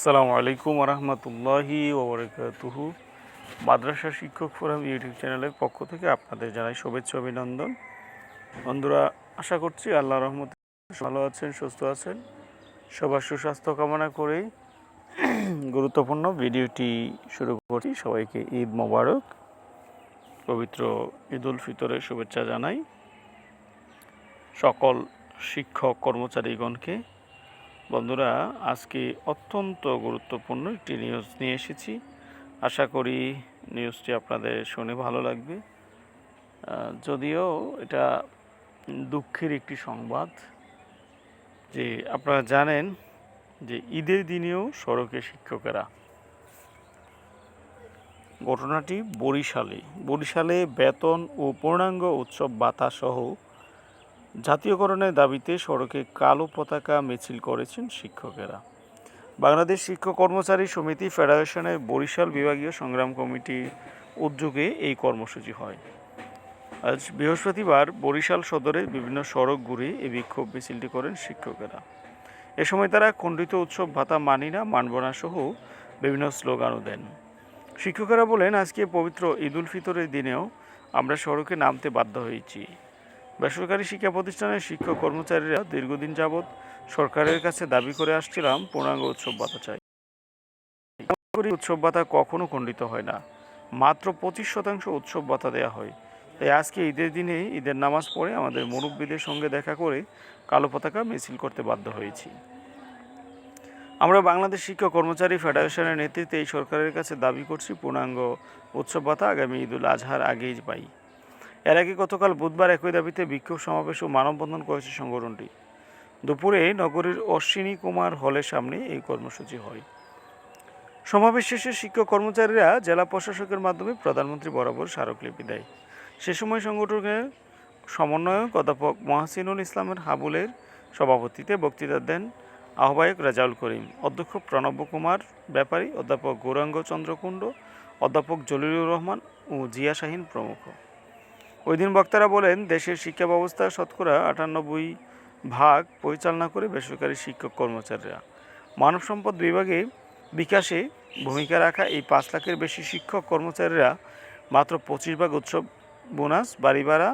আসসালামু আলাইকুম রহমতুল্লাহি ওবরাকাতুহু। মাদ্রাসা শিক্ষক ফোরাম ইউটিউব চ্যানেলের পক্ষ থেকে আপনাদের জানাই শুভেচ্ছা অভিনন্দন। বন্ধুরা, আশা করছি আল্লাহ রহমতে ভালো আছেন, সুস্থ আছেন। সবার সুস্বাস্থ্য কামনা করেই গুরুত্বপূর্ণ ভিডিওটি শুরু করছি। সবাইকে ঈদ মোবারক, পবিত্র ঈদ উল ফিতরের শুভেচ্ছা জানাই। সকল শিক্ষক কর্মচারীগণকে বন্ধুরা, আজকে অত্যন্ত গুরুত্বপূর্ণ একটি নিউজ নিয়ে এসেছি। আশা করি নিউজটি আপনাদের শুনে ভালো লাগবে। যদিও এটা দুঃখের একটি সংবাদ যে আপনারা জানেন যে ঈদের দিনেও সড়কে শিক্ষকেরা। ঘটনাটি বরিশালে বরিশালে বেতন ও পূর্ণাঙ্গ উৎসব ভাতা সহ জাতীয়করণের দাবিতে সড়কে কালো পতাকা মিছিল করেছেন শিক্ষকেরা। বাংলাদেশ শিক্ষক কর্মচারী সমিতি ফেডারেশনের বরিশাল বিভাগীয় সংগ্রাম কমিটির উদ্যোগে এই কর্মসূচি হয়। আজ বৃহস্পতিবার বরিশাল সদরের বিভিন্ন সড়ক ঘুরে এই বিক্ষোভ মিছিলটি করেন শিক্ষকেরা। এ সময় তারা খণ্ডিত উৎসব ভাতা মানি না মানব না সহ বিভিন্ন স্লোগানও দেন। শিক্ষকেরা বলেন, আজকে পবিত্র ঈদ উল ফিতরের দিনেও আমরা সড়কে নামতে বাধ্য হয়েছি। বেসরকারি শিক্ষা প্রতিষ্ঠানের শিক্ষক কর্মচারীরা দীর্ঘদিন যাবৎ সরকারের কাছে দাবি করে আসছিলাম, পূর্ণাঙ্গ উৎসব ভাতা চাই। উৎসব ভাতা কখনো খণ্ডিত হয় না। মাত্র পঁচিশ শতাংশ উৎসব ভাতা দেওয়া হয়। তাই আজকে ঈদের দিনে ঈদের নামাজ পড়ে আমাদের মুরব্বীদের সঙ্গে দেখা করে কালো পতাকা মিছিল করতে বাধ্য হয়েছি। আমরা বাংলাদেশ শিক্ষক কর্মচারী ফেডারেশনের নেতৃত্বে এই সরকারের কাছে দাবি করছি, পূর্ণাঙ্গ উৎসব ভাতা আগামী ঈদুল আজহার আগেই পাই। এর আগে গতকাল বুধবার একই দাবিতে বিক্ষোভ সমাবেশ ও মানববন্ধন করেছে সংগঠনটি। দুপুরে নগরীর অশ্বিনী কুমার হলের সামনে এই কর্মসূচি হয়। সমাবেশ শেষে শিক্ষক কর্মচারীরা জেলা প্রশাসকের মাধ্যমে প্রধানমন্ত্রী বরাবর স্মারকলিপি দেয়। সে সময় সংগঠনের সমন্বয়ক অধ্যাপক মহাসিনুল ইসলামের হাবুলের সভাপতিতে বক্তৃতা দেন আহ্বায়ক রাজাউল করিম, অধ্যক্ষ প্রণব কুমার ব্যাপারী, অধ্যাপক গৌরাঙ্গ চন্দ্রকুণ্ড, অধ্যাপক জলিলুর রহমান ও জিয়া শাহিন প্রমুখ। ওই দিন বক্তারা বলেন, দেশের শিক্ষা ব্যবস্থা শতকরা আটানব্বই ভাগ পরিচালনা করে বেসরকারি শিক্ষক কর্মচারীরা। মানব সম্পদ বিভাগে বিকাশে ভূমিকা রাখা এই পাঁচ লাখের বেশি শিক্ষক কর্মচারীরা মাত্র পঁচিশ ভাগ উৎসব বোনাস, বাড়ি ভাড়া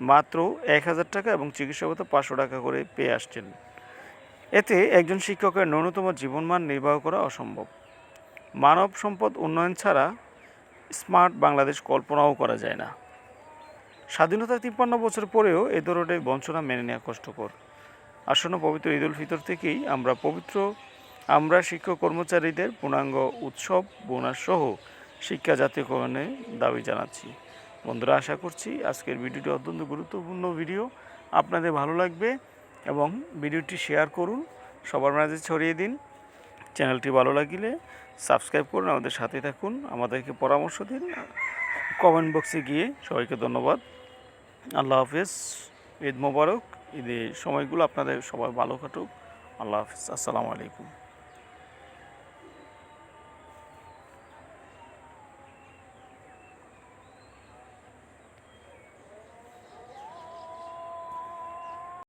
মাত্র এক হাজার টাকা এবং চিকিৎসা ভাতা পাঁচশো টাকা করে পেয়ে আসছেন। এতে একজন শিক্ষকের ন্যূনতম জীবনমান নির্বাহ করা অসম্ভব। মানব সম্পদ উন্নয়ন ছাড়া স্মার্ট বাংলাদেশ কল্পনাও করা যায় না। স্বাধীনতার তিপ্পান্ন বছর পরেও এ ধরনের বঞ্চনা মেনে নেওয়া কষ্টকর। আসন্ন পবিত্র ঈদ উল ফিতর থেকেই আমরা পবিত্র, আমরা শিক্ষক কর্মচারীদের পূর্ণাঙ্গ উৎসব, বোনাস সহ শিক্ষা জাতীয়করণের দাবি জানাচ্ছি। বন্ধুরা, আশা করছি আজকের ভিডিওটি অত্যন্ত গুরুত্বপূর্ণ ভিডিও। আপনাদের ভালো লাগবে এবং ভিডিওটি শেয়ার করুন। সবার মাঝে ছড়িয়ে দিন। চ্যানেলটি ভালো লাগলে সাবস্ক্রাইব করুন, আমাদের সাথে থাকুন। আমাদেরকে পরামর্শ দিন। কমেন্ট বক্সে গিয়ে সবাইকে ধন্যবাদ। আল্লাহ হাফেজ। ঈদ মোবারক। ঈদের সময়গুলো আপনাদের সবাই ভালো কাটুক। আল্লাহ হাফেজ। আসসালামু আলাইকুম।